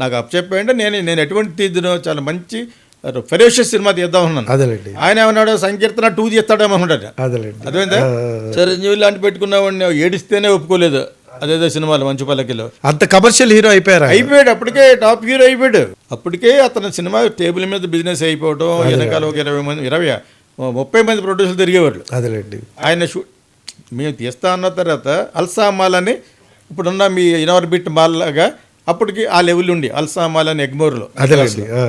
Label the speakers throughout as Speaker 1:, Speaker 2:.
Speaker 1: నాకు చెప్పండి నేను నేను ఎటువంటి తీద్దును చాలా మంచి ఫెరోషియస్ సినిమా తీద్దాం ఉన్నాను
Speaker 2: అదేలేండి.
Speaker 1: ఆయన ఏమన్నాడు? సంకీర్తన టూ తీస్తాడేమో అనుకుంటాడు
Speaker 2: అదేలేండి.
Speaker 1: అదేందా చిరంజీవి లాంటి పెట్టుకున్నావాడిని ఏడిస్తేనే ఒప్పుకోలేదు. అదేదో సినిమాలు మంచు పల్లకిలో
Speaker 2: అంత కమర్షియల్ హీరో అయిపోయారు.
Speaker 1: అయిపోయాడు. అప్పటికే టాప్ హీరో అయిపోయాడు. అప్పటికే అతని సినిమా టేబుల్ మీద బిజినెస్ అయిపోవడం వెనకాల ఒక ఇరవై మంది ఇరవై ముప్పై మంది ప్రొడ్యూసర్లు తిరిగేవాళ్ళు.
Speaker 2: అదేలేండి.
Speaker 1: ఆయన షూ మేము తీస్తా అన్న తర్వాత అల్సా మాల్ అని ఇప్పుడున్న మీ ఇనోర్బిట్ మాల్ లాగా అప్పటికి ఆ లెవెల్ ఉండి అల్సా మాల్ అని ఎగ్మోర్లో.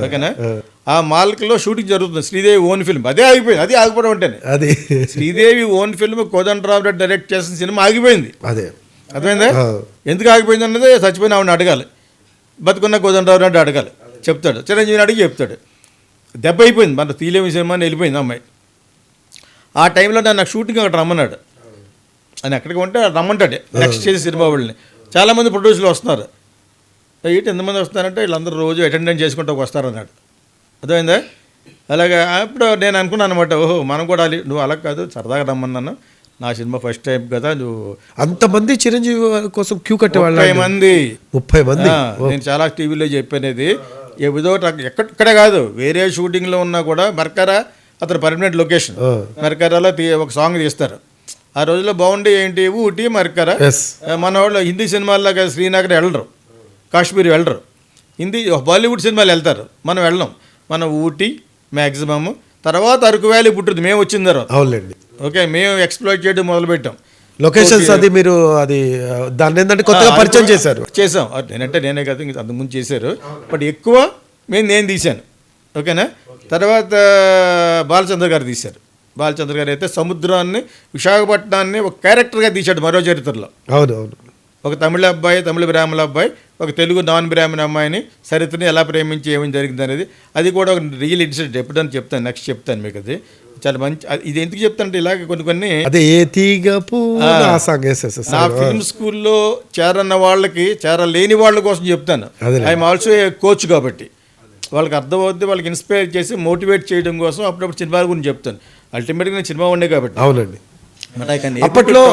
Speaker 1: ఓకేనా? ఆ. మాల్క్లో షూటింగ్ జరుగుతుంది. శ్రీదేవి ఓన్ ఫిల్మ్ అదే ఆగిపోయింది. అది ఆగిపోవడం అంటేనే.
Speaker 2: అది.
Speaker 1: Sridevi own film Kodandarao Reddy direct చేసిన సినిమా ఆగిపోయింది.
Speaker 2: అదే.
Speaker 1: అర్థమైందా?
Speaker 2: ఎందుకు
Speaker 1: ఆగిపోయింది అన్నది చచ్చిపోయిన ఆవిడని అడగాలి. బతుకున్న కోదండరావు రెడ్డి అడగాలి. చెప్తాడు. చిరంజీవిని అడిగి చెప్తాడు. దెబ్బ అయిపోయింది. మన తీలేమి సినిమా అని వెళ్ళిపోయింది అమ్మాయి. ఆ టైంలో నన్ను నాకు షూటింగ్ అక్కడ రమ్మన్నాడు. అని ఎక్కడికి ఉంటే రమ్మంటాడు నెక్స్ట్ చేసే సినిమా వాళ్ళని. చాలామంది ప్రొడ్యూసర్లు వస్తున్నారు. ఏంటి ఎంతమంది వస్తున్నారంటే వీళ్ళందరూ రోజు అటెండెన్స్ చేసుకుంటూ వస్తారన్నాడు. అర్థమైందా? అలాగే అప్పుడు నేను అనుకున్నాను అనమాట ఓహో మనం కూడా నువ్వు అలా కాదు సరదాగా రమ్మన్నాను. నా సినిమా ఫస్ట్ టైం కదా నువ్వు
Speaker 2: అంతమంది చిరంజీవి కోసం క్యూ కట్టే వాళ్ళు
Speaker 1: ముప్పై మంది.
Speaker 2: ముప్పై మంది?
Speaker 1: నేను చాలా టీవీలో చెప్పనేది. ఏదో ఎక్కడ ఇక్కడ కాదు వేరే షూటింగ్లో ఉన్నా కూడా మర్కరా అతను పర్మనెంట్ లొకేషన్. మర్కరాలో తీ ఒక సాంగ్ తీస్తారు. ఆ రోజుల్లో బాగుండే ఏంటి? ఊటీ మర్కరా. మన వాళ్ళు హిందీ సినిమాల్లాగా శ్రీనగర్ వెళ్ళరు. కాశ్మీర్ వెళ్ళరు. హిందీ బాలీవుడ్ సినిమాలు వెళ్తారు. మనం వెళ్ళం. మనం ఊటీ మ్యాక్సిమమ్ తర్వాత అరకు వ్యాలీ పుట్టింది మేము వచ్చిన తర్వాత.
Speaker 2: అవునులేండి.
Speaker 1: ఓకే మేము ఎక్స్ప్లోర్ చేయడం మొదలుపెట్టాం.
Speaker 2: లొకేషన్స్ అది మీరు అది దాన్ని ఏంటంటే కొత్తగా పరిచయం చేశారు.
Speaker 1: చేసాం నేనంటే నేనే కదా ఇంకా అంతకుముందు చేశారు. బట్ ఎక్కువ మేము నేను తీశాను. ఓకేనా? తర్వాత బాలచంద్ర గారు తీశారు. బాలచంద్ర గారు అయితే సముద్రాన్ని విశాఖపట్నాన్ని ఒక క్యారెక్టర్గా తీశాడు మరో చరిత్రలో.
Speaker 2: అవును అవును.
Speaker 1: ఒక తమిళ అబ్బాయి తమిళ బ్రాహ్మణ అబ్బాయి ఒక తెలుగు నాన్ బ్రాహ్మణ అమ్మాయిని సరితని ఎలా ప్రేమించి ఏమేమి జరిగింది అనేది అది కూడా ఒక రియల్ ఇన్సిడెంట్ ఎప్పుడని చెప్తాను నెక్స్ట్ చెప్తాను మీకు అది. చాలా మంచి ఇది ఎందుకు చెప్తానంటే ఇలాగ కొన్ని కొన్ని
Speaker 2: అదే
Speaker 1: నా ఫిల్మ్ స్కూల్లో చేరన్న వాళ్ళకి చేరలేని వాళ్ళ కోసం చెప్తాను. ఐఎమ్ ఆల్సో ఏ కోచ్ కాబట్టి. వాళ్ళకి అర్థమవుద్ది వాళ్ళకి ఇన్స్పైర్ చేసి మోటివేట్ చేయడం కోసం అప్పుడప్పుడు సినిమాల గురించి చెప్తాను. అల్టిమేట్గా నేను సినిమా ఉండే కాబట్టి.
Speaker 2: అవునండి. అప్పట్లో